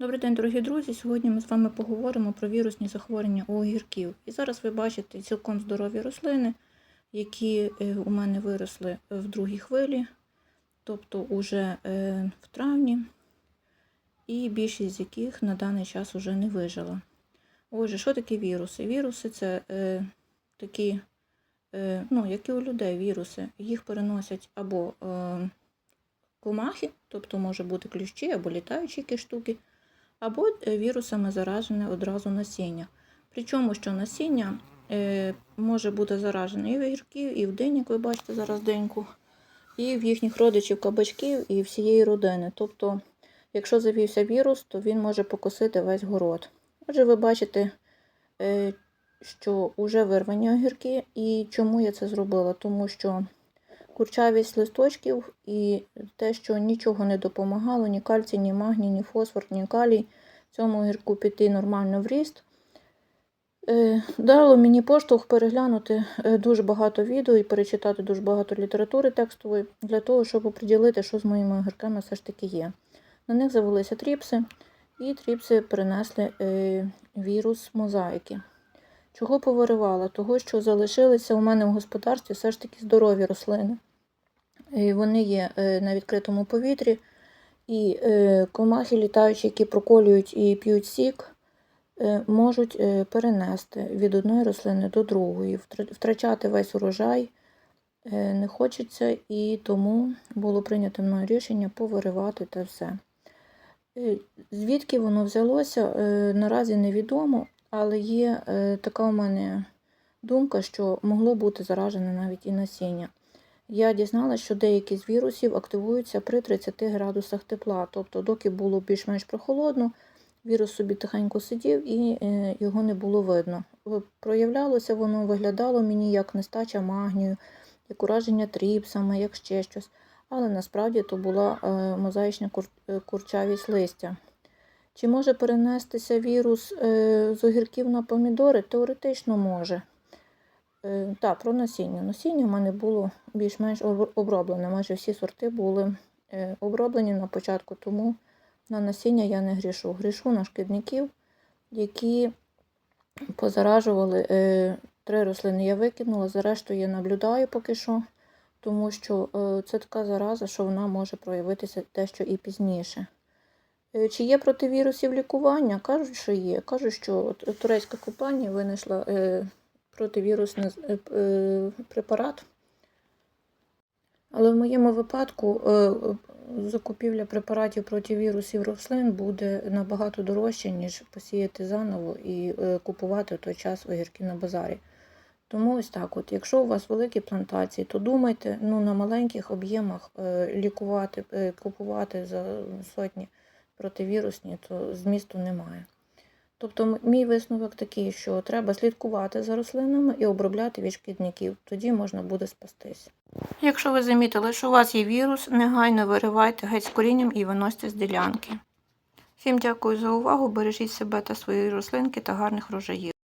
Добрий день, дорогі друзі! Сьогодні ми з вами поговоримо про вірусні захворювання у огірків. І зараз ви бачите цілком здорові рослини, які е, у мене виросли в другій хвилі, тобто уже е, в травні, і більшість з яких на даний час уже не вижила. Отже, що таке віруси? Віруси це е, такі, ну, як і у людей, віруси. Їх переносять або комахи, тобто може бути кліщі або літаючі якісь штуки, або е, вірусами заражене одразу насіння. Причому, що насіння е, може бути заражене і в і в день, як ви бачите зараз деньку, і в їхніх родичів кабачків, і всієї родини. Тобто, якщо завівся вірус, то він може покосити весь город. Отже, ви бачите, е, що вже вирвані огірки. І чому я це зробила? Тому що курчавість листочків і те, що нічого не допомагало, ні кальцій, ні магній, ні фосфор, ні калій цьому огірку піти нормально в ріст. Е, Дало мені поштовх переглянути е, дуже багато відео і перечитати дуже багато літератури текстової для того, щоб оприділити, що з моїми огірками все ж таки є. На них завелися тріпси, і тріпси принесли е, вірус мозаїки. Чого повиривала? Того, що залишилися у мене в господарстві все ж таки здорові рослини. І вони є е, на відкритому повітрі, і е, комахи літаючі, які проколюють і п'ють сік, е, можуть перенести від одної рослини до другої, втрачати весь урожай не хочеться, і тому було прийнято мною рішення повиривати те все. Звідки воно взялося, наразі невідомо, але є е, така у мене думка, що могло бути заражене навіть і насіння. Я дізналася, що деякі з вірусів активуються при 30 градусах тепла. Тобто, доки було більш-менш прохолодно, вірус собі тихенько сидів і е, його не було видно. Проявлялося воно, виглядало мені як нестача магнію, як ураження тріпсами, як ще щось. Але насправді то була е, мозаїчна кур- е, курчавість листя. Чи може перенестися вірус е, з огірків на помідори? Теоретично може. Е, Так, про насіння. Насіння в мене було більш-менш оброблене. Майже всі сорти були е, оброблені на початку, тому на насіння я не грішу. Грішу на шкідників, які позаражували три рослини. Я викинула, за решту я наблюдаю поки що, тому що це така зараза, що вона може проявитися дещо і пізніше. Е, Чи є проти вірусів лікування? Кажуть, що є. Кажуть, що турецька компанія винайшла е, противірусний е, е, препарат. Але в моєму випадку е, е, закупівля препаратів проти вірусів рослин буде набагато дорожче, ніж посіяти заново і е, купувати в той час огірки на базарі. Тому ось так, от, якщо у вас великі плантації, то думайте, ну на маленьких об'ємах е, лікувати, е, купувати за сотні противірусні, то змісту немає. Тобто мій висновок такий, що треба слідкувати за рослинами і обробляти від шкідників, тоді можна буде спастись. Якщо ви замітили, що у вас є вірус, негайно виривайте геть з корінням і виносьте з ділянки. Всім дякую за увагу, бережіть себе та свої рослинки та гарних врожаїв.